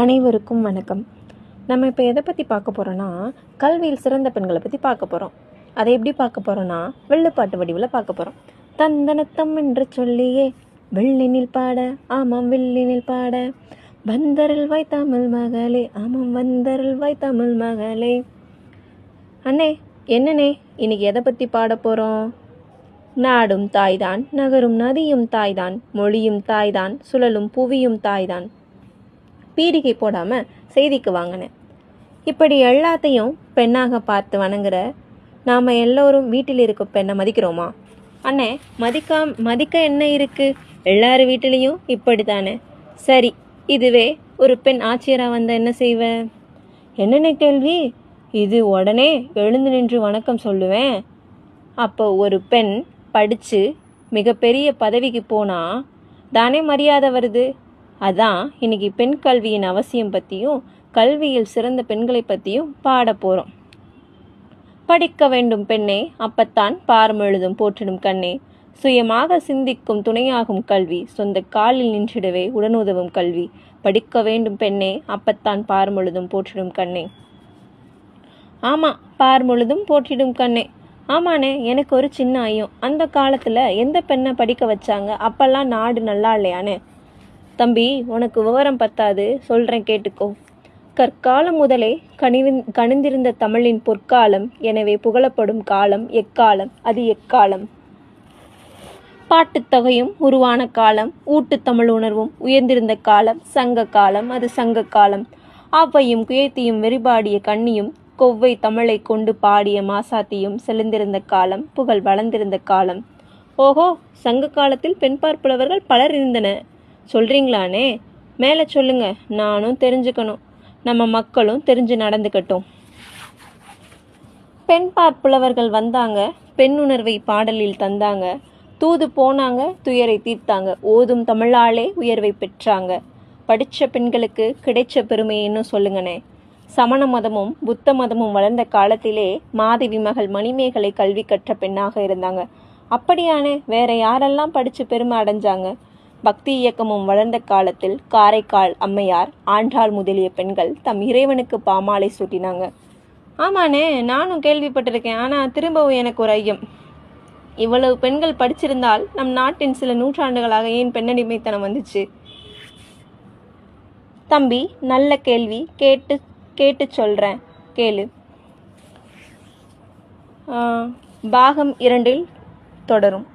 அனைவருக்கும் வணக்கம். நம்ம இப்போ எதை பற்றி பார்க்க போகிறோன்னா கல்வியில் சிறந்த பெண்களை பற்றி பார்க்க போகிறோம் அதை எப்படி பார்க்க போகிறோன்னா வெள்ளுப்பாட்டு வடிவில் பார்க்க போகிறோம் தந்தனத்தம் என்று சொல்லியே வெள்ளினில் பாட ஆமாம் வெள்ளினில் பாட. வந்தரல் வாய் தமிழ் மகளே ஆமாம் வந்தரல் வாய் தமிழ் மகளே. அண்ணே என்னண்ணே இன்னைக்கு எதை பற்றி பாட போகிறோம் நாடும் தாய்தான் நகரும் நதியும் தாய்தான் மொழியும் தாய்தான் சுழலும் புவியும் தாய்தான். பீடிகை போடாமல் செய்திக்கு வாங்கினேன். இப்படி எல்லாத்தையும் பெண்ணாக பார்த்து வணங்குற நாம் எல்லோரும் வீட்டில் இருக்க பெண்ணை மதிக்கிறோமா? அண்ணே மதிக்காம் மதிக்க என்ன இருக்கு? எல்லார் வீட்டிலையும் இப்படி தானே சரி இதுவே ஒரு பெண் ஆட்சியராக வந்த என்ன செய்வ? என்னென்ன கேள்வி? இது உடனே எழுந்து நின்று வணக்கம் சொல்லுவேன். அப்போ ஒரு பெண் படித்து மிகப்பெரிய பதவிக்கு போனால் தானே மரியாதை வருது? அதான் இன்னைக்கு பெண் கல்வியின் அவசியம் பற்றியும் கல்வியில் சிறந்த பெண்களை பற்றியும் பாட போகிறோம் படிக்க வேண்டும் பெண்ணே அப்பத்தான் பாரமெழுதும் போற்றிடும் கண்ணே. சுயமாக சிந்திக்கும் துணையாகும் கல்வி சொந்த காலில் நின்றிடவே உடனுதவும் கல்வி. படிக்க வேண்டும் பெண்ணே அப்பத்தான் பார்மொழுதும் போற்றிடும் கண்ணே. ஆமாம் பார்மொழுதும் போற்றிடும் கண்ணே. ஆமாண்ணே எனக்கு ஒரு சின்ன ஐயம். அந்த காலத்தில் எந்த பெண்ணை படிக்க வச்சாங்க? அப்பெல்லாம் நாடு நல்லா இல்லையானே தம்பி உனக்கு விவரம் பத்தாது. சொல்கிறேன் கேட்டுக்கோ. கற்காலம் முதலே கனிவின் கணிந்திருந்த தமிழின் பொற்காலம் எனவே புகழப்படும் காலம் எக்காலம்? அது எக்காலம்? பாட்டுத்தொகையும் உருவான காலம் ஊட்டுத்தமிழ் உணர்வும் உயர்ந்திருந்த காலம் சங்க காலம் அது சங்க காலம். ஆவையும் குயத்தியும் வெறிபாடிய கண்ணியும் கொவ்வை தமிழை கொண்டு பாடிய மாசாத்தியும் செழுந்திருந்த காலம் புகழ் வளர்ந்திருந்த காலம். ஓஹோ சங்க காலத்தில் பெண் பார்ப்புலவர்கள் பலர் இருந்தனர். சொல்கிறீங்களானே மேலே சொல்லுங்க நானும் தெரிஞ்சுக்கணும். நம்ம மக்களும் தெரிஞ்சு நடந்துக்கட்டும். பெண் பார்ப்புலவர்கள் வந்தாங்க பெண்ணுணர்வை பாடலில் தந்தாங்க. தூது போனாங்க துயரை தீர்த்தாங்க. ஓதும் தமிழாலே உயர்வை பெற்றாங்க. படித்த பெண்களுக்கு கிடைச்ச பெருமை இன்னும் சொல்லுங்கண்ணே. சமண மதமும் புத்த மதமும் வளர்ந்த காலத்திலே மாதவி மகள் மணிமேகலை கல்வி கற்ற பெண்ணாக இருந்தாங்க. அப்படியானே வேற யாரெல்லாம் படித்து பெருமை அடைஞ்சாங்க? பக்தி இயக்கமும் வளர்ந்த காலத்தில் காரைக்கால் அம்மையார் ஆண்டாள் முதலிய பெண்கள் தம் இறைவனுக்கு பாமாலை சூட்டினாங்க. ஆமாண்ணே நானும் கேள்விப்பட்டிருக்கேன். ஆனால் திரும்பவும் எனக்கு ஒரு ஐயம். இவ்வளவு பெண்கள் படிச்சிருந்தால் நம் நாட்டின் சில நூற்றாண்டுகளாக ஏன் பெண்ணடிமைத்தனம் வந்துச்சு? தம்பி நல்ல கேள்வி. கேட்டு கேட்டு சொல்கிறேன் கேளு. பாகம் இரண்டில் தொடரும்.